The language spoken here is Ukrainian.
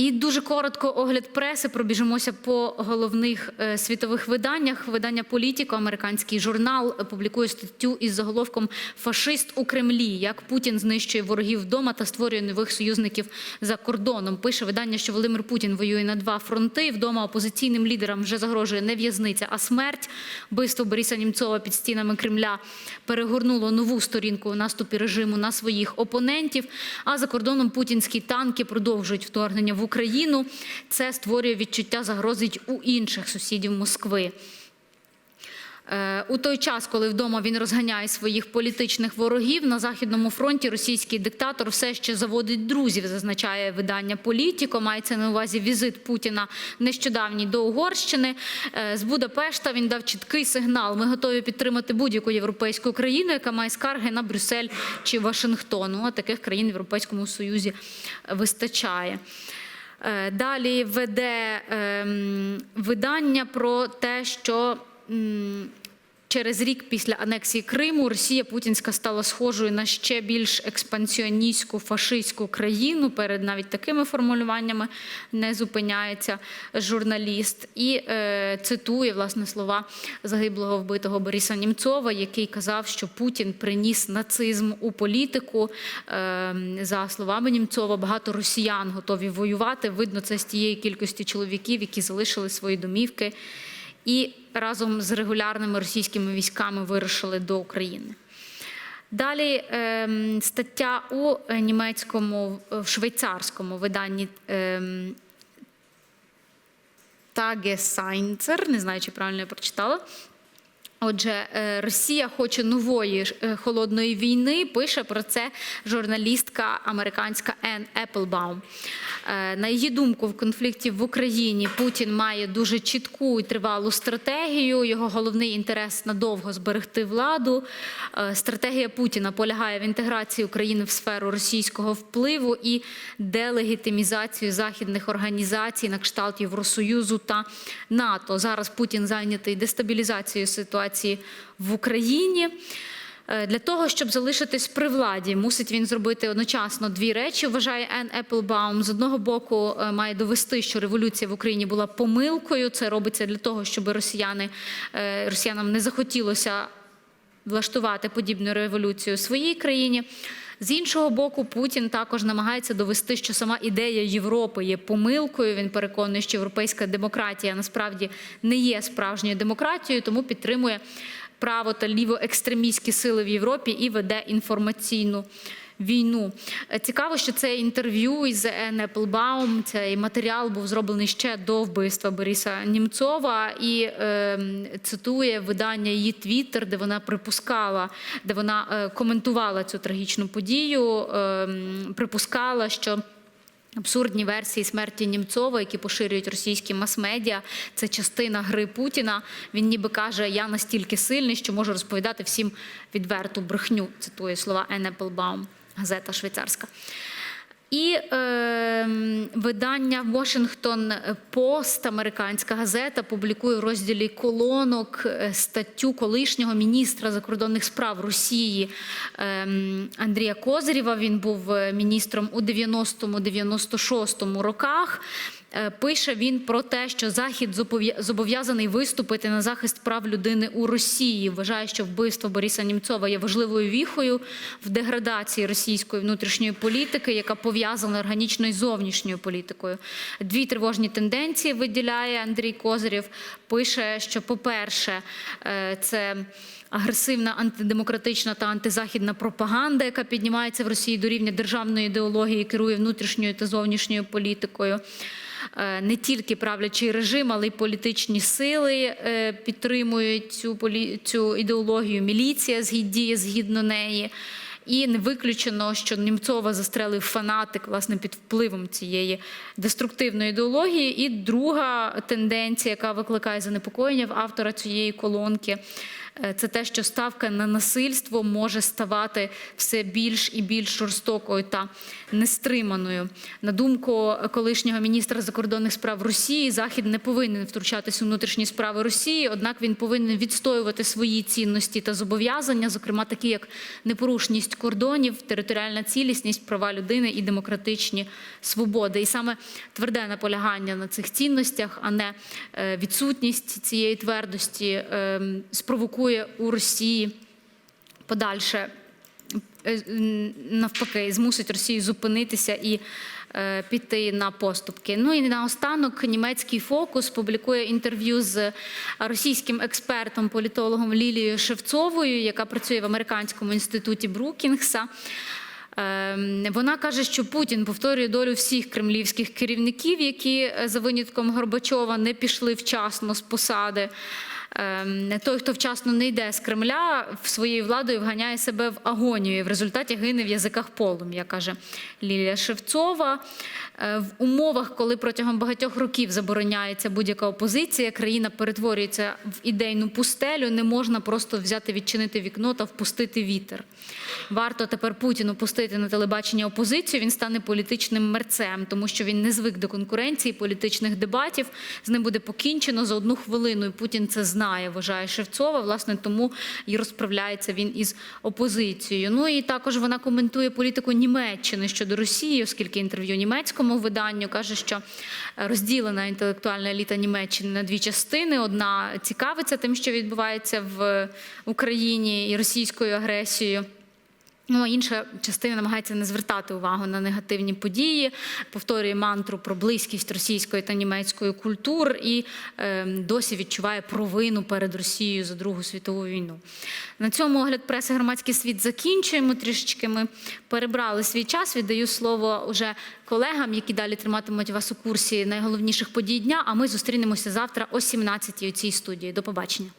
І дуже коротко огляд преси. Пробіжимося по головних е, світових виданнях. Видання Політіко, американський журнал, е, публікує статтю із заголовком Фашист у Кремлі. Як Путін знищує ворогів вдома та створює нових союзників за кордоном. Пише видання, що Володимир Путін воює на два фронти. Вдома опозиційним лідерам вже загрожує не в'язниця, а смерть. Вбивство Бориса Німцова під стінами Кремля перегорнуло нову сторінку у наступі режиму на своїх опонентів. А за кордоном путінські танки продовжують вторгнення в Україну. Це створює відчуття загрози у інших сусідів Москви. Е, У той час, коли вдома він розганяє своїх політичних ворогів, на західному фронті російський диктатор все ще заводить друзів, зазначає видання Політіко. Мається на увазі візит Путіна нещодавній до Угорщини. Е, З Будапешта він дав чіткий сигнал. Ми готові підтримати будь-яку європейську країну, яка має скарги на Брюссель чи Вашингтон. Ну, а таких країн в Європейському Союзі вистачає. Е, Далі веде ем, видання про те, що через рік після анексії Криму Росія Путінська стала схожою на ще більш експансіоністську фашистську країну. Перед навіть такими формулюваннями не зупиняється журналіст і е, цитує власне слова загиблого вбитого Бориса Німцова, який казав, що Путін приніс нацизм у політику. Е, за словами Німцова, багато росіян готові воювати. Видно, це з тієї кількості чоловіків, які залишили свої домівки і разом з регулярними російськими військами вирушили до України. Далі ем, стаття у е, німецькому, в швейцарському виданні ем, Tageseinzer, не знаю, чи правильно я прочитала. Отже, е, Росія хоче нової е, холодної війни. Пише про це журналістка американська Енн Еплбаум. Е, На її думку, в конфлікті в Україні Путін має дуже чітку і тривалу стратегію. Його головний інтерес надовго зберегти владу. Стратегія Путіна полягає в інтеграції України в сферу російського впливу і делегітимізацію західних організацій на кшталт Євросоюзу та НАТО. Зараз Путін зайнятий дестабілізацією ситуації в Україні. Е, Для того, щоб залишитись при владі, мусить він зробити одночасно дві речі. Вважає Енн Еплбаум. З одного боку, е, має довести, що революція в Україні була помилкою. Це робиться для того, щоб росіяни е, росіянам не захотілося влаштувати подібну революцію у своїй країні. З іншого боку, Путін також намагається довести, що сама ідея Європи є помилкою. Він переконаний, що європейська демократія насправді не є справжньою демократією, тому підтримує право та лівоекстремістські сили в Європі і веде інформаційну. Війну Е, цікаво, що це інтерв'ю із Енн Еплбаум, цей матеріал був зроблений ще до вбивства Бориса Німцова і е, цитує видання її Твіттер, де вона припускала, де вона е, коментувала цю трагічну подію, е, припускала, що. Абсурдні версії смерті Німцова, які поширюють російські мас-медіа, це частина гри Путіна. Він ніби каже: Я настільки сильний, що можу розповідати всім відверту брехню. Цитує слова Енн Еплбаум, газета швейцарська. І е, видання Washington Post, американська газета, публікує в розділі колонок е, статтю колишнього міністра закордонних справ Росії е, Андрія Козирєва. Він був е, міністром у 90-96 роках. Е, Пише він про те, що Захід зобов'язаний виступити на захист прав людини у Росії. Вважає, що вбивство Бориса Німцова є важливою віхою в деградації російської внутрішньої політики, яка пов'язана органічно із зовнішньою політикою. Дві тривожні тенденції виділяє Андрій Козирєв. Пише, що, по-перше, е, це агресивна антидемократична та антизахідна пропаганда, яка піднімається в Росії до рівня державної ідеології, керує внутрішньою та зовнішньою політикою. Е, Не тільки правлячий режим, але й політичні сили е, підтримують цю цю ідеологію. Міліція діє згідно неї. І не виключено, що Німцова застрелив фанатик власне під впливом цієї деструктивної ідеології. І друга тенденція, яка викликає занепокоєння в автора цієї колонки, це те, що ставка на насильство може ставати все більш і більш жорстокою та нестриманою. На думку колишнього міністра закордонних справ Росії, Захід не повинен втручатися у внутрішні справи Росії, однак він повинен відстоювати свої цінності та зобов'язання, зокрема такі як непорушність кордонів, територіальна цілісність, права людини і демократичні свободи. І саме тверде наполягання на цих цінностях, а не е, відсутність цієї твердості, е, спровокує у Росії подальше е, навпаки змусить Росію зупинитися і е, піти на поступки. Ну і наостанок німецький фокус публікує інтерв'ю з російським експертом, політологом Лілією Шевцовою, яка працює в американському інституті Брукінгса. Ем, Вона каже, що Путін повторює долю всіх кремлівських керівників, які е, за винятком Горбачова не пішли вчасно з посади. Ем, Той, хто вчасно не йде з Кремля, своєю владою вганяє себе в агонію. і В результаті гине в язиках полум'я, каже Лілія Шевцова. Е, В умовах, коли протягом багатьох років забороняється будь-яка опозиція, країна перетворюється в ідейну пустелю, не можна просто взяти, відчинити вікно та впустити вітер. Варто тепер Путіну пустити на телебачення опозицію, він стане політичним мерцем, тому що він не звик до конкуренції, політичних дебатів. З ним буде покінчено за одну хвилину. І Путін це знає, вважає Шевцова. Власне, тому і розправляється він із опозицією. Ну і також вона коментує політику Німеччини щодо Росії, оскільки інтерв'ю німецькому виданню каже, що розділена інтелектуальна еліта Німеччини на дві частини. Одна цікавиться тим, що відбувається в Україні і російською агресією. Ну, а інша частина намагається не звертати увагу на негативні події, повторює мантру про близькість російської та німецької культур і е, досі відчуває провину перед Росією за Другу світову війну. На цьому огляд преси громадський світ закінчуємо. Трішечки ми перебрали свій час. Віддаю слово уже колегам, які далі триматимуть вас у курсі найголовніших подій дня. А ми зустрінемося завтра о 17-й у цій студії. До побачення.